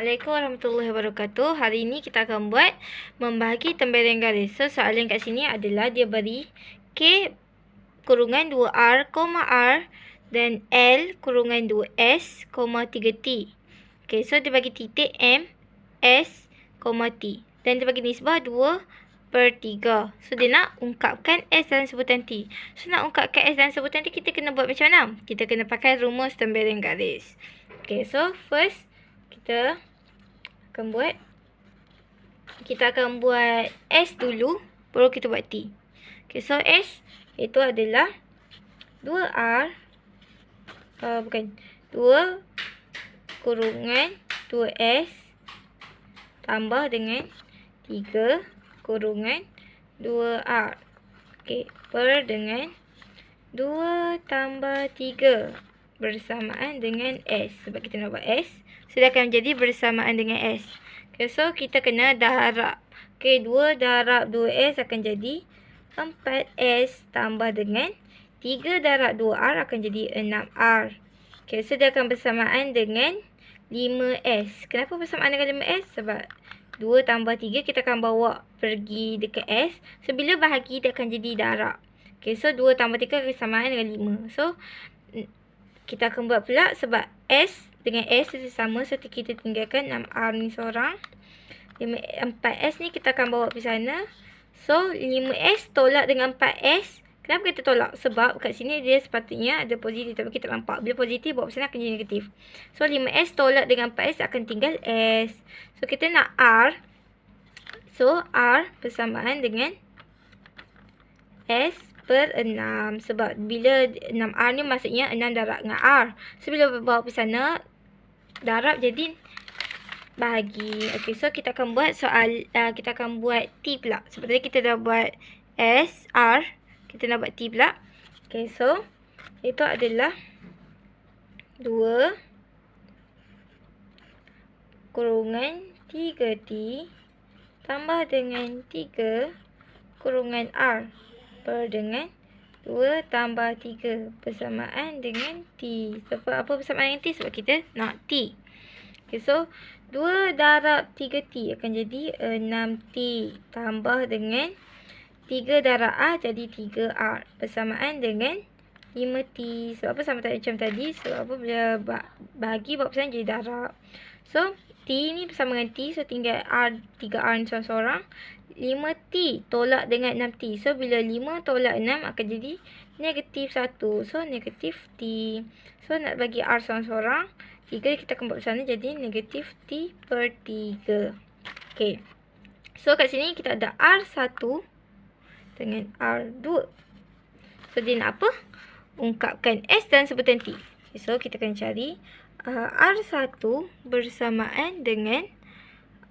Assalamualaikum warahmatullahi wabarakatuh. Hari ini kita akan buat membahagi tembereng garis. So, soalan kat sini adalah dia beri K kurungan 2R, R dan L kurungan 2S, 3T. Okay, so dia bagi titik M, S, T. Dan dia bagi nisbah 2 per 3. So, dia nak ungkapkan S dalam sebutan T. So, nak ungkapkan S dalam sebutan T, kita kena buat macam mana? Kita kena pakai rumus tembereng garis. Okay, so first kita akan buat kita akan buat S dulu baru kita buat T. Okay, so S itu adalah 2R uh, bukan 2 kurungan 2S tambah dengan 3 kurungan 2R. Okay, per dengan 2 tambah 3 bersamaan dengan S. Sebab kita nak buat S sudah akan menjadi bersamaan dengan S. Okay, so kita kena darab. Okay, 2 darab 2S akan jadi 4S tambah dengan 3 darab 2R akan jadi 6R. Okay, so dia akan bersamaan dengan 5S. Kenapa bersamaan dengan 5S? Sebab 2 tambah 3 kita akan bawa pergi dekat S. So, bila bahagi dia akan jadi darab. Okay, so 2 tambah 3 akan bersamaan dengan 5. So, kita akan buat pula sebab S dengan S itu sama. So, kita tinggalkan 6R ni seorang. 4S ni kita akan bawa pergi sana. So, 5S tolak dengan 4S. Kenapa kita tolak? Sebab kat sini dia sepatutnya ada positif. Tapi kita nampak. Bila positif, bawa pergi sana akan jadi negatif. So, 5S tolak dengan 4S akan tinggal S. So, kita nak R. So, R bersamaan dengan S per 6. Sebab bila 6R ni maksudnya 6 darab dengan R. So, bila bawa pergi sana, darab jadi bahagi. Okey, so kita akan buat soal uh, kita akan buat T pula. Seperti kita dah buat S, R, kita nak buat T pula. Okey, so itu adalah 2 kurungan 3T tambah dengan 3 kurungan R per dengan 2 tambah 3 bersamaan dengan T. Sebab apa bersamaan dengan T? Sebab kita nak T. Okay, so 2 darab 3T akan jadi 6T tambah dengan 3 darab R jadi 3R bersamaan dengan 5T. Sebab apa sama tadi macam tadi? Sebab apa bila bagi buat persamaan jadi darab. So, T ni bersama dengan T. So, tinggal R, 3R ni seorang-seorang. 5T tolak dengan 6T. So, bila 5 tolak 6 akan jadi negatif 1. So, negatif T. So, nak bagi R seorang-seorang. 3 kita akan buat sana jadi negatif T per 3. Okay. So, kat sini kita ada R1 dengan R2. So, dia nak apa? Ungkapkan S dan sebutan T. Okay, so, kita akan cari uh, R1 bersamaan dengan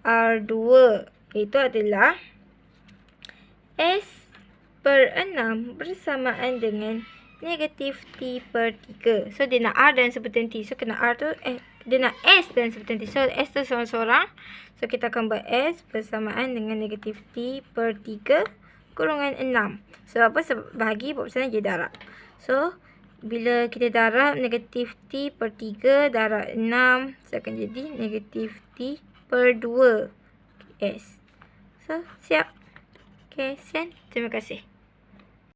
R2. Itu adalah S per 6 bersamaan dengan negatif T per 3. So, dia nak R dan sebutan T. So, kena R tu, eh, dia nak S dan sebutan T. So, S tu seorang-seorang. So, kita akan buat S bersamaan dengan negatif T per 3 kurungan 6. Sebab apa? Sebab bahagi sana je darab. So, bila kita darab negatif T per 3 darab 6 so akan jadi negatif T per 2 S. So, siap. Okay, sen. Terima kasih.